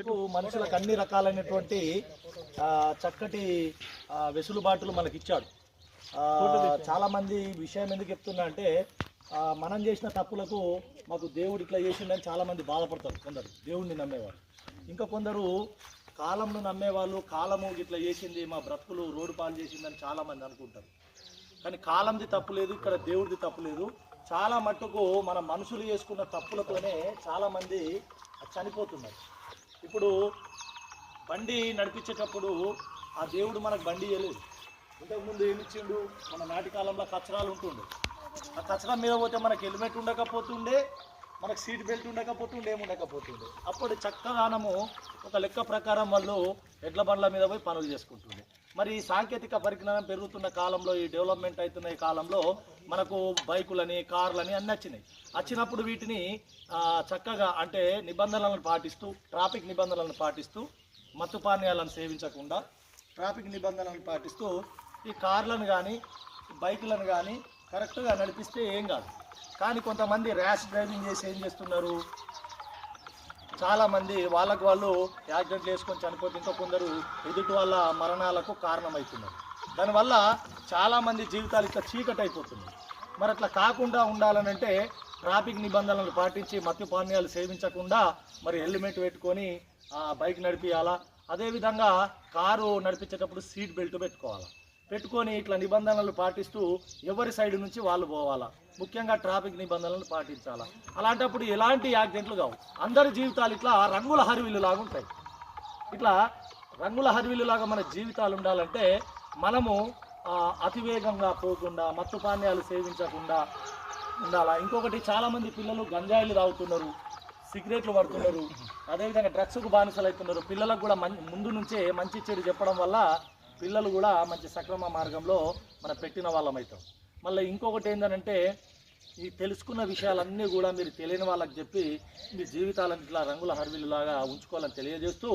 ఇటు మనుషులకు అన్ని రకాలైనటువంటి చక్కటి వెసులుబాటులు మనకి ఇచ్చాడు చాలామంది చాలా మంది విషయం ఎందుకు చెప్తున్నా అంటే మనం చేసిన తప్పులకు మాకు దేవుడు ఇట్లా చేసిండని చాలా మంది బాధపడతారు కొందరు. దేవుడిని నమ్మేవారు. ఇంకా కొందరు కాలంను నమ్మేవాళ్ళు కాలము ఇట్లా చేసింది మా బ్రతుకులు రోడ్డు పాలు చేసిందని చాలామంది అనుకుంటారు. కానీ కాలంది తప్పు లేదు ఇక్కడ దేవుడిది తప్పు లేదు. చాలా మట్టుకు మన మనుషులు చేసుకున్న తప్పులతోనే చాలామంది చనిపోతున్నారు. ఇప్పుడు బండి నడిపించేటప్పుడు ఆ దేవుడు మనకు బండి ఇవ్వలేదు ఇంతకుముందు ఏమి ఇచ్చిండు? మన నాటి కాలంలో కచరాలు ఉంటుండే. ఆ కచరా మీద పోతే మనకి హెల్మెట్ ఉండకపోతుండే మనకు సీట్ బెల్ట్ ఉండకపోతుండే ఏముండకపోతుండే. అప్పుడు చక్కగానము ఒక లెక్క ప్రకారం వాళ్ళు ఎడ్ల బండ్ల మీద పోయి పనులు చేసుకుంటుండే. మరి సాంకేతిక పరిజ్ఞానం పెరుగుతున్న కాలంలో ఈ డెవలప్మెంట్ అవుతున్న ఈ కాలంలో మనకు బైకులని కార్లని అన్నీ వచ్చినాయి. వచ్చినప్పుడు వీటిని చక్కగా అంటే నిబంధనలను పాటిస్తూ ట్రాఫిక్ నిబంధనలను పాటిస్తూ మత్తు పానీయాలను సేవించకుండా ట్రాఫిక్ నిబంధనలను పాటిస్తూ ఈ కార్లను కానీ బైకులను కానీ కరెక్ట్గా నడిపిస్తే ఏం కాదు. కానీ కొంతమంది ర్యాష్ డ్రైవింగ్ చేసి ఏం చేస్తున్నారు? చాలామంది వాళ్ళకు వాళ్ళు యాక్సిడెంట్లు వేసుకొని చనిపోతే ఇంకా కొందరు ఎదుటి వాళ్ళ మరణాలకు కారణమవుతున్నారు. దానివల్ల చాలామంది జీవితాలు ఇట్లా చీకటి అయిపోతున్నాయి మరి అట్లా కాకుండా ఉండాలనంటే ట్రాఫిక్ నిబంధనలు పాటించి మద్యపానీయాలు సేవించకుండా మరి హెల్మెట్ పెట్టుకొని బైక్ నడిపియాలా? అదేవిధంగా కారు నడిపించేటప్పుడు సీట్ బెల్ట్ పెట్టుకోవాలా? పెట్టుకొని ఇట్లా నిబంధనలు పాటిస్తూ ఎవరి సైడ్ నుంచి వాళ్ళు పోవాలా? ముఖ్యంగా ట్రాఫిక్ నిబంధనలను పాటించాలా? అలాంటప్పుడు ఎలాంటి యాక్సిడెంట్లు కావు. అందరి జీవితాలు ఇట్లా రంగుల హరివిలు లాగా ఉంటాయి. ఇట్లా రంగుల హరివిలులాగా మన జీవితాలు ఉండాలంటే మనము అతివేగంగా పోకుండా మత్తు పానీయాలు సేవించకుండా ఉండాలా? ఇంకొకటి చాలామంది పిల్లలు గంజాయిలు తాగుతున్నారు సిగరెట్లు పడుతున్నారు అదేవిధంగా డ్రగ్స్కు బానిసలు అవుతున్నారు పిల్లలకు కూడా ముందు నుంచే మంచి చెడు చెప్పడం వల్ల పిల్లలు కూడా మంచి సక్రమ మార్గంలో మనం పెట్టిన వాళ్ళం అవుతాం. మళ్ళీ ఇంకొకటి ఏంటంటే ఈ తెలుసుకున్న విషయాలన్నీ కూడా మీరు తెలియని వాళ్ళకి చెప్పి మీ జీవితాలను ఇట్లా రంగుల హర్విల్లాగా ఉంచుకోవాలని తెలియజేస్తూ